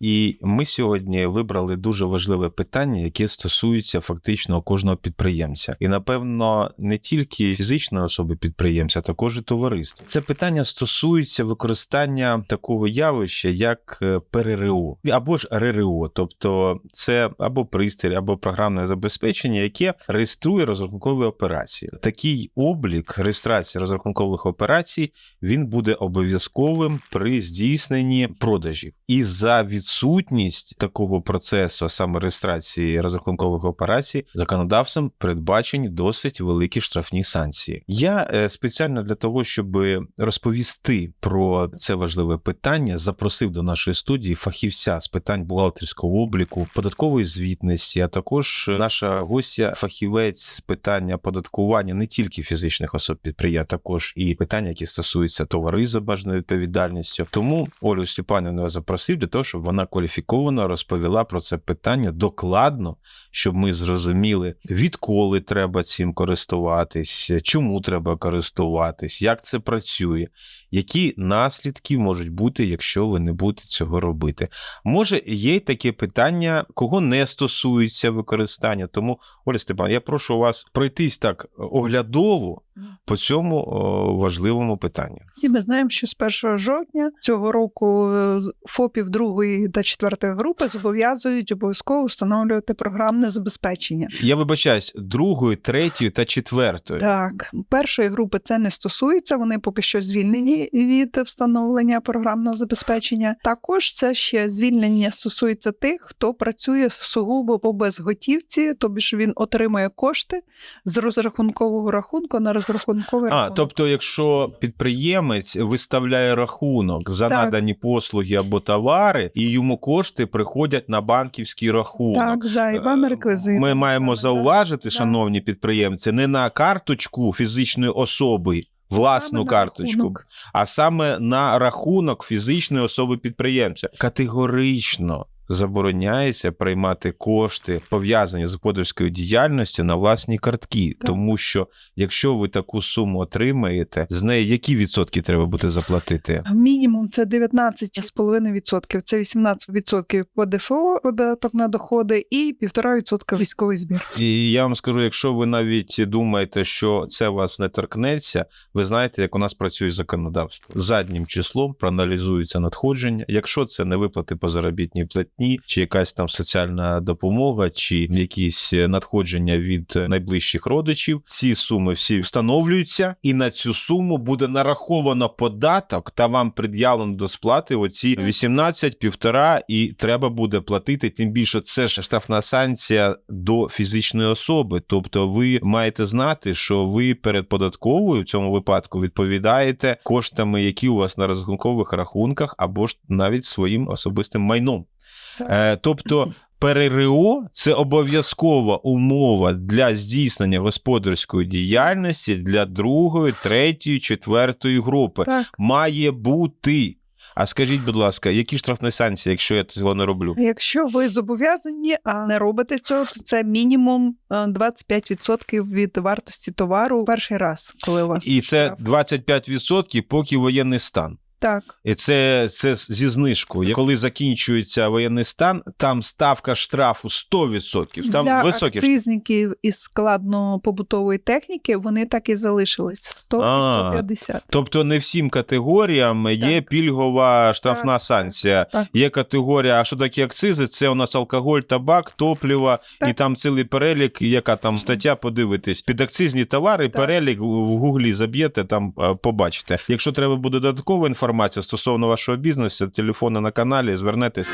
І ми сьогодні вибрали дуже важливе питання, яке стосується фактично кожного підприємця, і напевно не тільки фізичної особи підприємця, а також і товариства. Це питання стосується використання такого явища, як е, ПРРО або ж РРО, тобто це або пристрій, або програмне забезпечення, яке реєструє розрахункові операції. Такий облік реєстрації розрахункових операцій він буде обов'язковим при здійсненні продажів. І за відсутність такого процесу, а саме реєстрації розрахункових операцій, законодавством передбачені досить великі штрафні санкції. Я е, спеціально для того, щоб розповісти про це важливе питання, запросив до нашої студії фахівця з питань бухгалтерського обліку, податкової звітності, а також наша гостя, фахівець з питання податкування не тільки фізичних особ підприємств, також і питання, які стосуються товари з обмеженою відповідальністю. Тому Олю Степанівну я запросив для того, щоб вона кваліфіковано розповіла про це питання докладно, щоб ми зрозуміли, відколи треба цим користуватись, чому треба користуватись, як це працює, які наслідки можуть бути, якщо ви не будете цього робити. Може, є й таке питання, кого не стосується використання. Тому, Оля Степан, я прошу вас пройтись так оглядово по цьому важливому питанню. Всі ми знаємо, що з 1 жовтня цього року е, ФОПів другої та четвертої групи зобов'язують обов'язково встановлювати програмне забезпечення. Я вибачаюсь, другої, третьої та четвертої. Так, першої групи це не стосується. Вони поки що звільнені від встановлення програмного забезпечення. Також це ще звільнення стосується тих, хто працює сугубо по безготівці, тобі ж він отримує кошти з розрахункового рахунку на розрахунковий А, рахунок. тобто, якщо підприємець виставляє рахунок за Так. надані послуги або товари, і йому кошти приходять на банківський рахунок. так, зайвими Е, реквізитами. Ми маємо саме, зауважити, Да. шановні підприємці, не на карточку фізичної особи, власну Саме карточку, а саме на рахунок фізичної особи підприємця. Категорично забороняється приймати кошти, пов'язані з господарською діяльністю на власні картки, Так. тому що якщо ви таку суму отримаєте, з неї які відсотки треба буде заплатити? Мінімум це 19,5%, це 18% по ДФО, податок на доходи, і 1,5% військовий збір. І я вам скажу, якщо ви навіть думаєте, що це вас не торкнеться, ви знаєте, як у нас працює законодавство. Заднім числом проаналізуються надходження. Якщо це не виплати по заробітній платні, чи якась там соціальна допомога, чи якісь надходження від найближчих родичів, ці суми всі встановлюються, і на цю суму буде нараховано податок та вам пред'явлено до сплати оці 18, півтора, і треба буде платити. Тим більше це ж штрафна санкція до фізичної особи. Тобто, ви маєте знати, що ви перед податковою в цьому випадку відповідаєте коштами, які у вас на розрахункових рахунках, або ж навіть своїм особистим майном. Е, тобто. ПРРО це обов'язкова умова для здійснення господарської діяльності для другої, третьої, четвертої групи. Так. Має бути. А скажіть, будь ласка, які штрафні санкції, якщо я цього не роблю? Якщо ви зобов'язані, а не робите цього, то це мінімум е, 25% від вартості товару перший раз, коли у вас І це штраф. 25% поки воєнний стан. Так. І це, це зі знижкою. Коли закінчується воєнний стан, там ставка штрафу 100%. Там Для високі акцизників із складно-побутової техніки вони так і залишились 100 А. і 150. Тобто не всім категоріям є пільгова штрафна Так, санкція. так. Є категорія, а що таке акцизи? Це у нас алкоголь, табак, топліво, і там цілий перелік, яка там стаття, подивитись. Підакцизні товари, Так. перелік в в гуглі заб'єте, там побачите. Якщо треба буде додаткова інформація стосовно вашого бізнесу, телефони на каналі, звернетесь.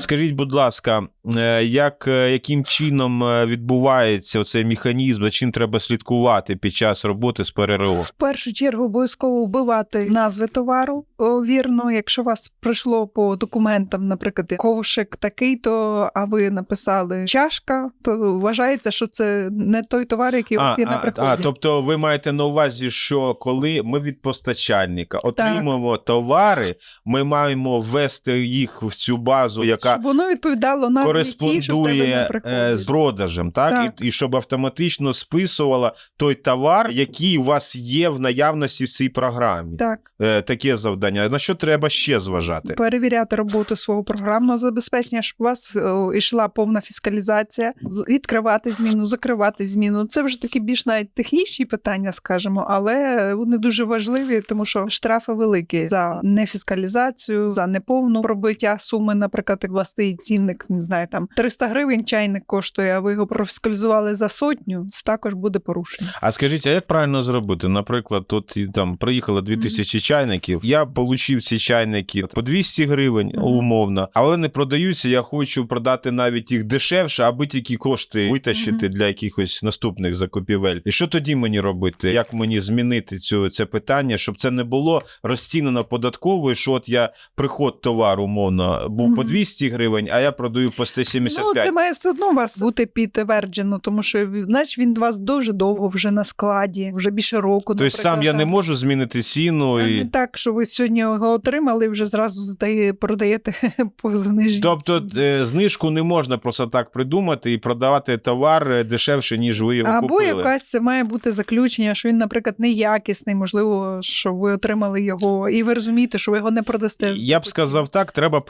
Скажіть, будь ласка, е, як, е, яким чином е, відбувається цей механізм, за чим треба слідкувати під час роботи з ПРРО? В першу чергу обов'язково вбивати назви товару вірно. Якщо вас прийшло по документам, наприклад, ковшик такий, то а ви написали чашка, то вважається, що це не той товар, який у вас є на приході. а, тобто ви маєте на увазі, що коли ми від постачальника отримуємо товари, ми маємо ввести їх в цю базу, яка щоб воно відповідало назві ті, що кореспондує е, з продажем, так? Так. І, і щоб автоматично списувала той товар, який у вас є в наявності в цій програмі. Так, Е, таке завдання. На що треба ще зважати? перевіряти роботу свого програмного забезпечення, щоб у вас о, йшла повна фіскалізація, відкривати зміну, закривати зміну. Це вже такі більш навіть технічні питання, скажімо, але вони дуже важливі, тому що штрафи великі за нефіскалізацію, за неповну пробиття суми. Наприклад, стоїть цінник, не знаю, там 300 гривень чайник коштує, а ви його профіскалізували за сотню. Це також буде порушення. А скажіть, а як правильно зробити? Наприклад, тут там приїхало 2000 чайників. Я получив ці чайники по 200 гривень, Мгм. умовно, але не продаються. Я хочу продати навіть їх дешевше, аби тільки кошти витащити для якихось наступних закупівель. І що тоді мені робити? Як мені змінити цю це питання, щоб це не було розцінено податковою, що от я приход товару, умовно, був по Мгм. 200 гривень, а я продаю по 175. Ну, це має все одно у вас бути підтверджено, тому що значить він у вас дуже довго вже на складі, вже більше року. Тобто сам я не можу змінити ціну і. Не так, що ви сьогодні його отримали, і вже зразу здає, продаєте по заниженій Тобто е, знижку не можна просто так придумати і продавати товар е, дешевше, ніж ви його Або купили. якась це має бути заключення, що він, наприклад, неякісний, можливо, що ви отримали його, і ви розумієте, що ви його не продасте. Я б сказав так, треба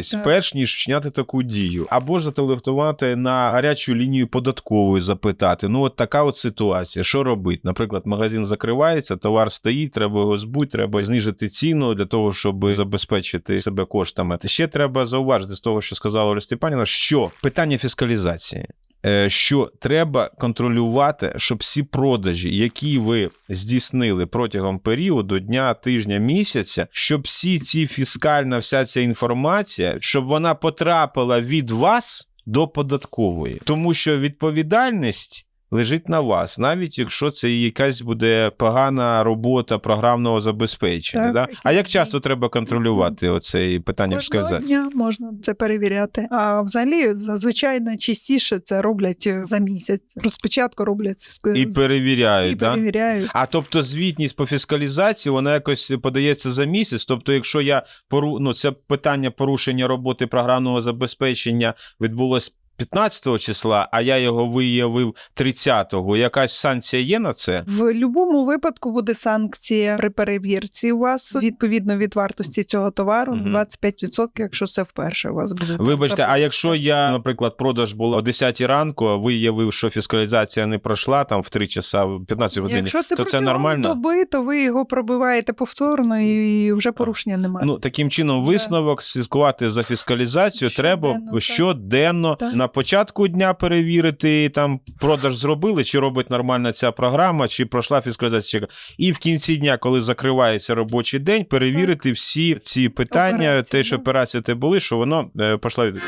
проконсультуватись, Так. перш ніж вчиняти таку дію, або ж зателефонувати на гарячу лінію податкової, запитати. Ну, от така от ситуація. Що робити? Наприклад, магазин закривається, товар стоїть, треба його збути, треба знижити ціну для того, щоб забезпечити себе коштами. Ще треба зауважити з того, що сказала Оля Степанівна, що питання фіскалізації. Е, Що треба контролювати, щоб всі продажі, які ви здійснили протягом періоду дня, тижня, місяця, щоб всі ці фіскальна, вся ця інформація, щоб вона потрапила від вас до податкової, тому що відповідальність. Лежить на вас, навіть якщо це якась буде погана робота програмного забезпечення. Так, да? А як часто треба контролювати оце питання фіскалізації? дня можна це перевіряти. А взагалі зазвичай найчастіше це роблять е, за місяць. Розпочатку роблять фіск- І перевіряють, і да? перевіряють. А тобто звітність по фіскалізації вона якось подається за місяць. Тобто, якщо я пору... ну, це питання порушення роботи програмного забезпечення відбулось 15 числа, а я його виявив 30-го, якась санкція є на це? В будь-якому випадку буде санкція при перевірці у вас відповідно від вартості цього товару Мгм. 25%, якщо це вперше у вас буде. Вибачте, а якщо я, наприклад, продаж був о 10 ранку, а виявив, що фіскалізація не пройшла там в 3 часа, в 15 годині, Якщо це то це нормально? доби, то ви його пробиваєте повторно і вже порушення немає. Ну, таким чином, висновок слідкувати за фіскалізацією треба Щоденно, на початку дня перевірити, там продаж зробили, чи робить нормально ця програма, чи пройшла фіскалізація. І в кінці дня, коли закривається робочий день, перевірити всі ці питання, Операції, те, що да. операції те були, що воно е, пішло від.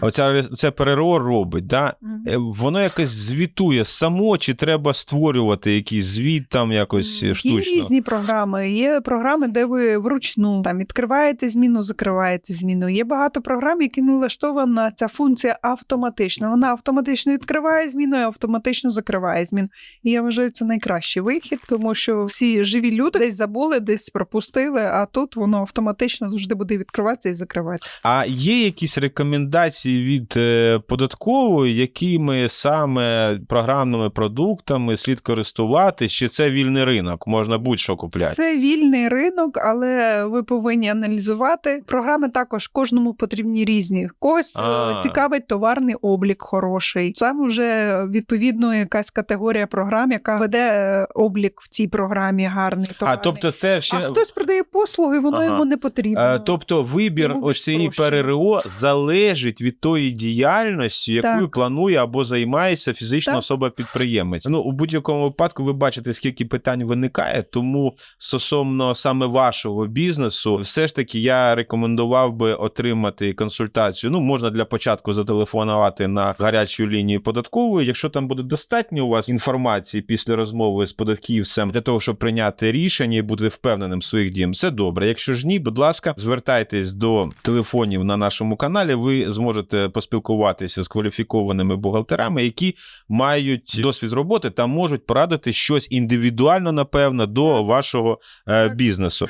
Оця це ПРО робить, да? Е, воно якось звітує само, чи треба створювати якийсь звіт там якось е, Є різні програми. Є програми, де ви вручну там відкриваєте зміну, закриваєте зміну. Є багато програм, які налаштована ця функція автоматично. Вона автоматично відкриває зміну і автоматично закриває зміну. І я вважаю, це найкращий вихід, тому що всі живі люди десь забули, десь пропустили, а тут воно автоматично завжди буде відкриватися і закриватися. А є якісь рекомендації від е, податкової, якими саме програмними продуктами слід користуватись, чи це вільний ринок? Можна будь-що купляти. Це вільний ринок, але ви повинні аналізувати. Програми також кожному потрібні різні. Когось е, А. цікавить товарний облік хороший. Там вже відповідно якась категорія програм, яка веде е, облік в цій програмі гарний. А тобто, це ще а хтось продає послуги, воно Ага. йому не потрібно. Е, Тобто вибір проще. ПРРО залежить від тої діяльності, Так. планує або займається фізична Так. особа-підприємець. Ну у будь-якому випадку ви бачите, скільки питань виникає. Тому стосовно саме вашого бізнесу, все ж таки я рекомендував би отримати консультацію. Ну можна для початку зателефонувати на гарячу лінію податкової. Якщо там буде достатньо у вас інформації після розмови з податківцем для того, щоб прийняти рішення і бути впевненим в своїх дім, це добре. Якщо ж ні, будь ласка, звертайтесь до телефонів на нашому каналі. Ви зможете поспілкуватися з кваліфікованими бухгалтерами, бухгалтерами, які мають досвід роботи та можуть порадити щось індивідуально, напевно, до вашого е, бізнесу.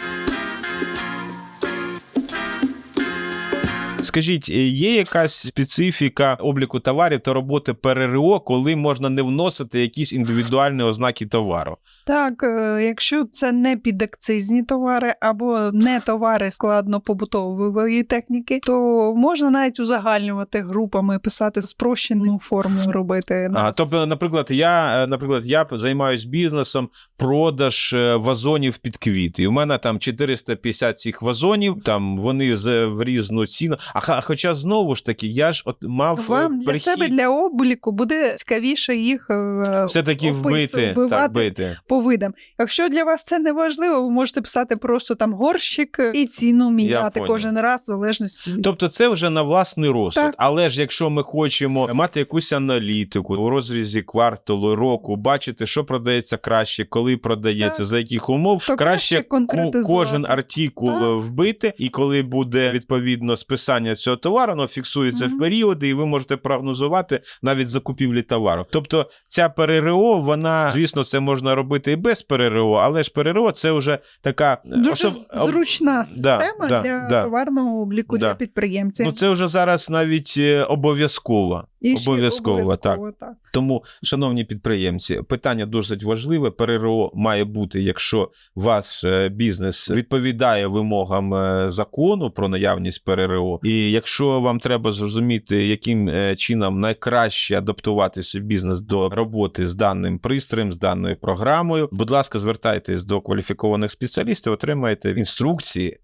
Скажіть, е, є якась специфіка обліку товарів та роботи ПРРО, коли можна не вносити якісь індивідуальні ознаки товару? Так, е, якщо це не підакцизні товари або не товари складно-побутової техніки, то можна навіть узагальнювати групами, писати спрощену форму робити. А, тобто, наприклад, я, е, наприклад, я займаюся бізнесом продаж е, вазонів під квіти. І у мене там 450 цих вазонів, там вони з в різну ціну. А хоча знову ж таки, я ж от мав Вам для себе для обліку буде цікавіше їх е, все-таки вбити, так, бити. По видам. Якщо для вас це не важливо, ви можете писати просто там горщик і ціну міняти кожен раз в залежності. Тобто це вже на власний розсуд. Так. Але ж якщо ми хочемо мати якусь аналітику у розрізі кварталу, року, бачити, що продається краще, коли продається, Так. за яких умов, То краще краще кожен артикул Так. е, вбити, і коли буде відповідно списання цього товару, воно фіксується Мгм. в періоди, і ви можете прогнозувати навіть закупівлі товару. Тобто ця ПРРО, вона звісно, це можна робити і без ПРРО, але ж ПРРО це вже така е, Дуже особ- зручна система да, для да. товарного обліку Да. для підприємців. Ну, це вже зараз навіть е, обов'язково. І ще обов'язково, обов'язково так. Тому, шановні підприємці, питання досить важливе. ПРРО має бути, якщо ваш е, бізнес відповідає вимогам е, закону про наявність ПРРО. І якщо вам треба зрозуміти, яким е, чином найкраще адаптувати свій бізнес до роботи з даним пристроєм, з даною програмою, будь ласка, звертайтесь до кваліфікованих спеціалістів, отримаєте інструкції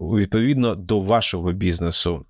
відповідно до вашого бізнесу.